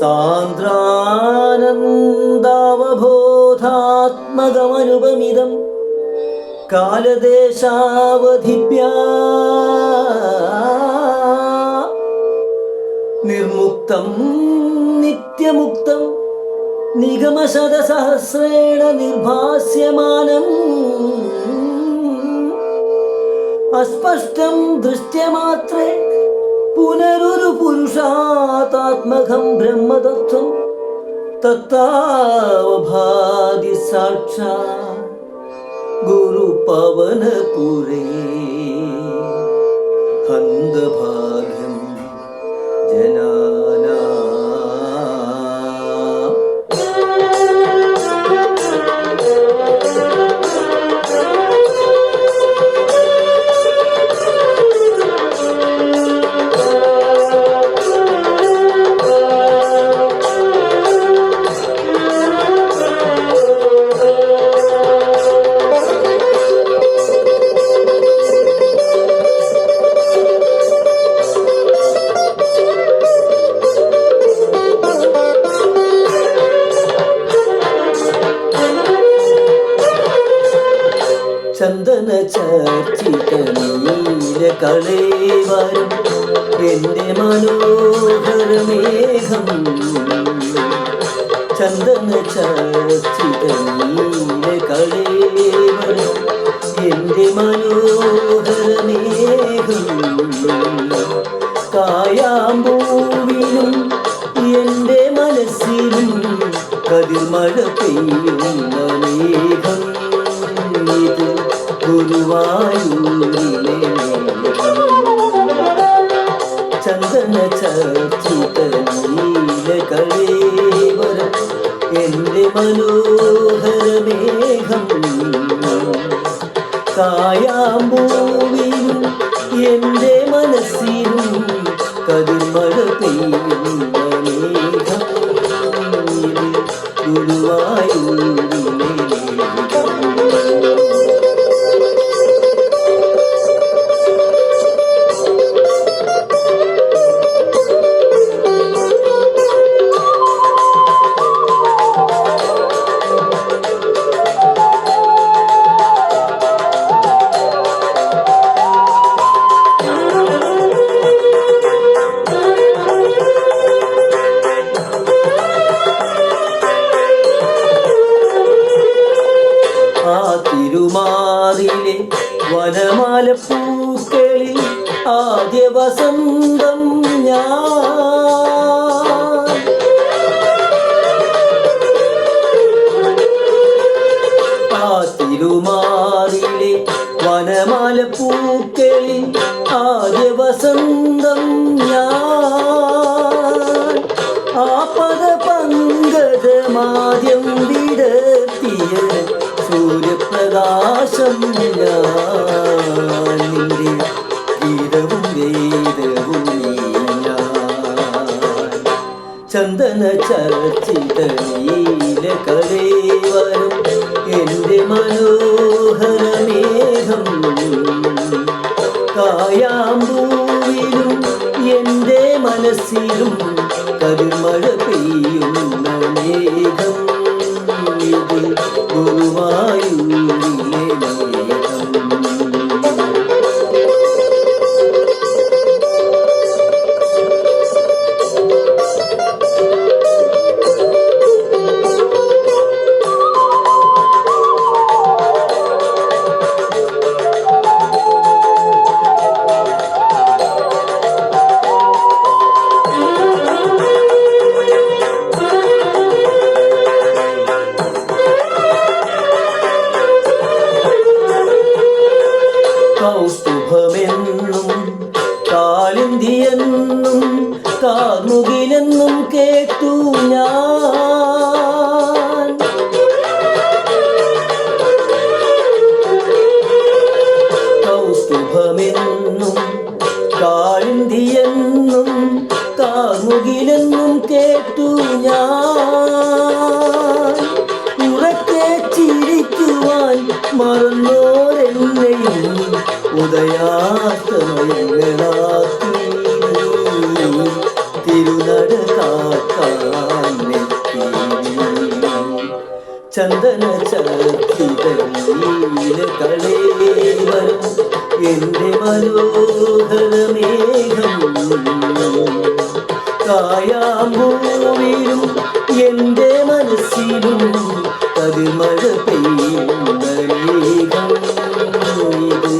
സാന്ദ്രാനന്ദാവബോധാത്മകമനുപമിതം കാലദേശാവധിഭ്യാ നിർമുക്തം നിത്യമുക്തം നിഗമശതസഹസ്രേണ നിർഭാസ്യമാനം അസ്പഷ്ടം ദൃശ്യമാത്രേ പുനരൊരു पुरुषात्मकं ब्रह्मदत्तं तत्तावभादि साक्षा गुरुपवनपुरे हन्दभा ചന്ദന ചർച്ചിത നീല കളേവരം. എന്റെ മനോഹരമേഘം ചന്ദന ചർച്ചിത നീല കളേവരം. എന്റെ മനോഹരമേഘം കായാമ്പൂവിനും എന്റെ മനസ്സിലും കതിർമഴ പെയ്യുന്ന മേഘം. ഗുരുവായൂരിലെ ചന്ദന ചർച്ചിത നീല കളേവരം എന്റെ മനോഹരമേഘം കായാമ്പൂവിലും എന്റെ മനസ്സിലും കതിർമഴ പെയ്യുന്ന മേഘം ഇത് തിരുമാറിലെ വനമാല പൂക്കളിൽ ആദ്യ വസന്തം ഞാൻ. ആ തിരുമാറിലെ വനമാല പൂക്കളിൽ ആദ്യ വസന്തം ഞാൻ നിന്റെ ഗീതവും വേദവും ചന്ദന ചർച്ചിത നീല കലേവരം എന്റെ മനോഹരമേഘം കായാമ്പൂവിലും എന്റെ മനസ്സിലും കരുമഴ പെയ്യുന്ന മേഘം. ഗുരുവായൂരിലെ കാലിന്തിയെന്നും കാർമുകിലെന്നും കേട്ടു ഞാൻ. തിരുനട കാക്കാനെത്തി ചന്ദന ചർച്ചിതീല കളേവരം എന്റെ മനോഹരമേഘം കായാമ്പൂവിലും എന്റെ മനസ്സിലും പതിമഴ പെയ്യുന്ന മേഘം. ഇത്